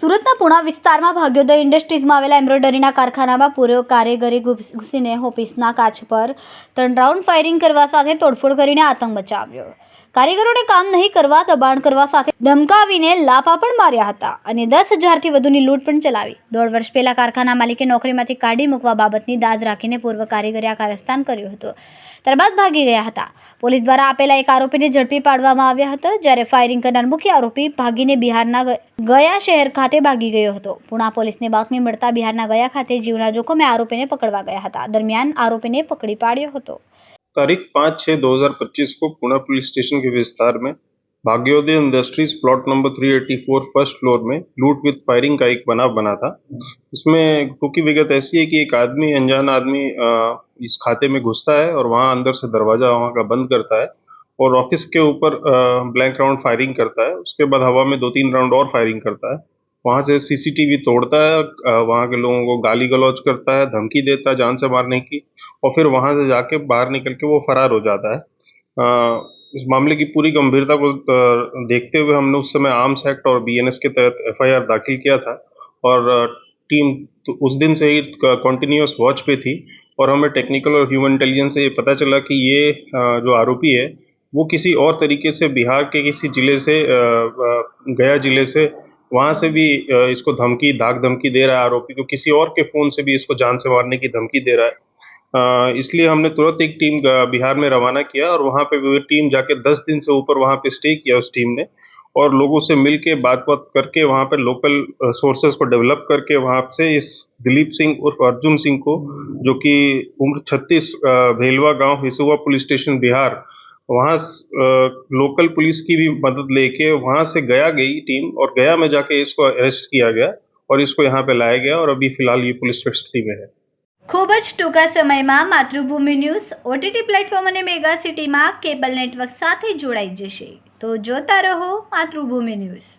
સુરતના પુણા વિસ્તારમાં ભાગ્યોદય ઇન્ડસ્ટ્રીઝમાં આવેલા એમ્બ્રોઇડરીના કારખાનામાં પૂર્વ કારીગરી ઘૂસ- ઘૂસીને ઓફિસના કાચ પર ત્રણ રાઉન્ડ ફાયરિંગ કરવા સાથે તોડફોડ કરીને આતંક મચાવ્યો. કારીગરોને કામ નહીં કરવા, દબાણ કરવા સાથે ધમકાવીને લાફા પણ માર્યા હતા અને દસ હજારથી વધુની લૂંટ પણ ચલાવી. દોઢ વર્ષ પહેલા કારખાના માલિકે નોકરીમાંથી કાઢી મૂકવા બાબતની દાદ રાખીને પૂર્વ કારીગરે આ કારસ્તાન કર્યું હતું. ત્યારબાદ ભાગી ગયા હતા. પોલીસ દ્વારા આપેલા એક આરોપીને ઝડપી પાડવામાં આવ્યા હતા, જ્યારે ફાયરિંગ કરનાર મુખ્ય આરોપી ભાગીને બિહારના ગયા શહેર ખાતે ભાગી ગયો હતો પુણા પોલીસને બાતમી મળતા બિહારના ગયા ખાતે જીવના જોખમે આરોપીને પકડવા ગયા હતા દરમિયાન આરોપીને પકડી પાડ્યો હતો तारीख पाँच छः दो हज़ार पच्चीस को पुणे पुलिस स्टेशन के विस्तार में Bhagyoday industries plot number three eighty four first floor में लूट विद फायरिंग का एक बनाव बना था इसमें टूकी विगत ऐसी है कि एक आदमी अनजान आदमी अ, इस खाते में घुसता है और वहाँ अंदर से दरवाज़ा वहाँ का बंद करता है और ऑफिस के ऊपर ब्लैंक राउंड फायरिंग करता है उसके बाद हवा में दो तीन राउंड और फायरिंग करता है वहाँ से सीसीटीवी तोड़ता है वहाँ के लोगों को गाली गलौज करता है धमकी देता है जान से मारने की और फिर वहाँ से जाके बाहर निकल के वो फरार हो जाता है। अ, इस मामले की पूरी गंभीरता को देखते हुए हमने उस समय आर्म्स एक्ट और बीएनएस के तहत एफआईआर दाखिल किया था और टीम तो उस दिन से ही कॉन्टिन्यूस वॉच पे थी और हमें टेक्निकल और ह्यूमन इंटेलिजेंस से ये पता चला कि ये जो आरोपी है वो किसी और तरीके से बिहार के किसी ज़िले से गया ज़िले से वहाँ से भी इसको धमकी धाक धमकी दे रहा है आरोपी को। किसी और के फ़ोन से भी इसको जान से मारने की धमकी दे रहा है। इसलिए हमने तुरंत एक टीम बिहार में रवाना किया और वहाँ पे टीम जाके दस दिन से ऊपर वहाँ पे स्टे किया उस टीम ने। और लोगों से मिल के बात बात करके वहाँ पे लोकल सोर्सेज को डेवलप करके वहाँ से इस दिलीप सिंह उर्फ़ अर्जुन सिंह को, जो कि उम्र छत्तीस भेलवा गाँव हिसुआ पुलिस स्टेशन बिहार वहाँ लोकल पुलिस की भी मदद लेके वहाँ से गया गई टीम और गया में जाके इसको अरेस्ट किया गया और इसको यहाँ पे लाया गया और अभी फिलहाल ये पुलिस कस्टडी में है ખૂબ જ ટૂંકા સમયમાં માતૃભૂમિ ન્યૂઝ ઓટીટી પ્લેટફોર્મ અને મેગા સિટીમાં કેબલ નેટવર્ક સાથે જોડાઈ જશે તો જોતા રહો માતૃભૂમિ ન્યૂઝ